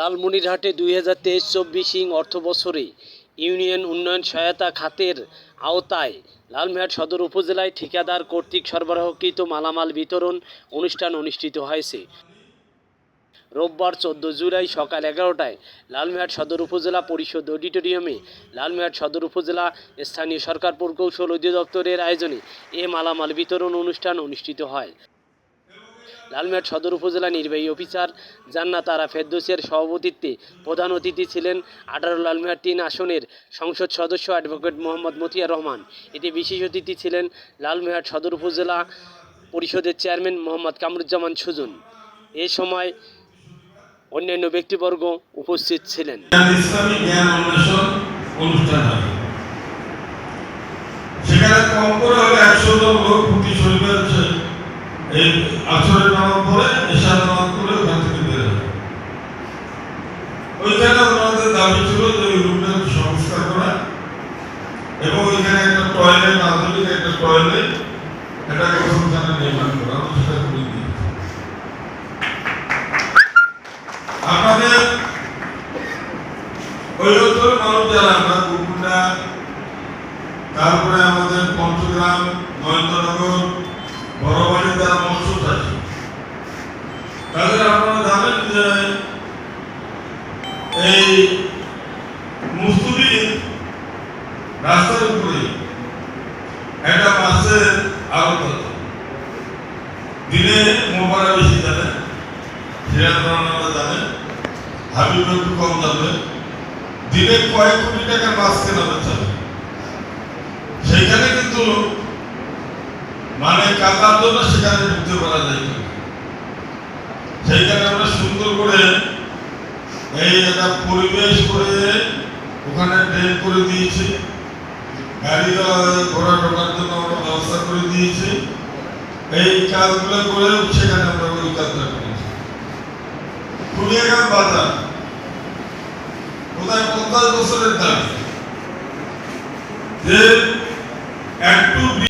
লালমনিরহাটে দুই হাজার তেইশ চব্বিশিং অর্থ বছরে ইউনিয়ন উন্নয়ন সহায়তা খাতের আওতায় লালমিহাট সদর উপজেলায় ঠিকাদার কর্তৃক সরবরাহকৃত মালামাল বিতরণ অনুষ্ঠান অনুষ্ঠিত হয়েছে। রোববার চোদ্দ জুলাই সকাল এগারোটায় লালমিহাট সদর উপজেলা পরিষদ অডিটোরিয়ামে লালমিহাট সদর উপজেলা স্থানীয় সরকার প্রকৌশল অধিদপ্তরের আয়োজনে এ মালামাল বিতরণ অনুষ্ঠান অনুষ্ঠিত হয়। লালমিয়াট সদর উপজেলা নির্বাহী অফিসার জান্নাত আরা ফেরদৌসের সভাপতিত্বে প্রধান অতিথি ছিলেন আঠারো লালমিয়াট তিন আসনের সংসদ সদস্য অ্যাডভোকেট মোহাম্মদ মতিয়ার রহমান। এতে বিশেষ অতিথি ছিলেন লালমিয়াট সদর উপজেলা পরিষদের চেয়ারম্যান মোহাম্মদ কামরুজ্জামান সুজন। এ সময় অন্যান্য ব্যক্তিবর্গ উপস্থিত ছিলেন। সেখানে কম করে হলে একশো লোক প্রতি শনিবার এই আসরের নামাজ পড়ে এশার নামাজ করে ওখান থেকে বের হয়। ওইখানে ওনাদের দাবি ছিল যে ওই রুমটা সংস্কার করা। এবং ওইখানে একটা টয়লেট আধুনিক একটা টয়লেট এটা গোসলখানা নির্মাণ করা সেটা করে দিই আপনাদের ওই অঞ্চলের মানুষ যারা, আমরা কুকুন্ডা তারপরে আমাদের পঞ্চগ্রাম মহেন্দ্রনগর বড়বাড়ি যারা মৎস্য চাষী তাদের আপনারা জানেন যে এই মুস্তুবি রাস্তার উপরে একটা মাছের আড়ত দিনে মোবারা বেশি জানে সিরাজ আপনারা জানেন। হাবিব একটু কম যাবে দিনে কয়েক কোটি টাকার মাছ কেনা বেচা হয়। সেইখানে কিন্তু কাতার জন্য সেখানে ঢুকতে পারা যায়। সেইখানে আমরা সুন্দর করে এই একটা পরিবেশ করে ওখানে ট্রেন করে দিয়েছি। গাড়ি ঘোড়া- ঢোকার জন্য আমরা ব্যবস্থা করে দিয়েছি। এই কাজগুলো করে সেখানে আমরা ওই কাজটা করেছি। কুলিয়াঘাট বাজার, কোথায় পঞ্চাশ বছরের দাবি যে একটু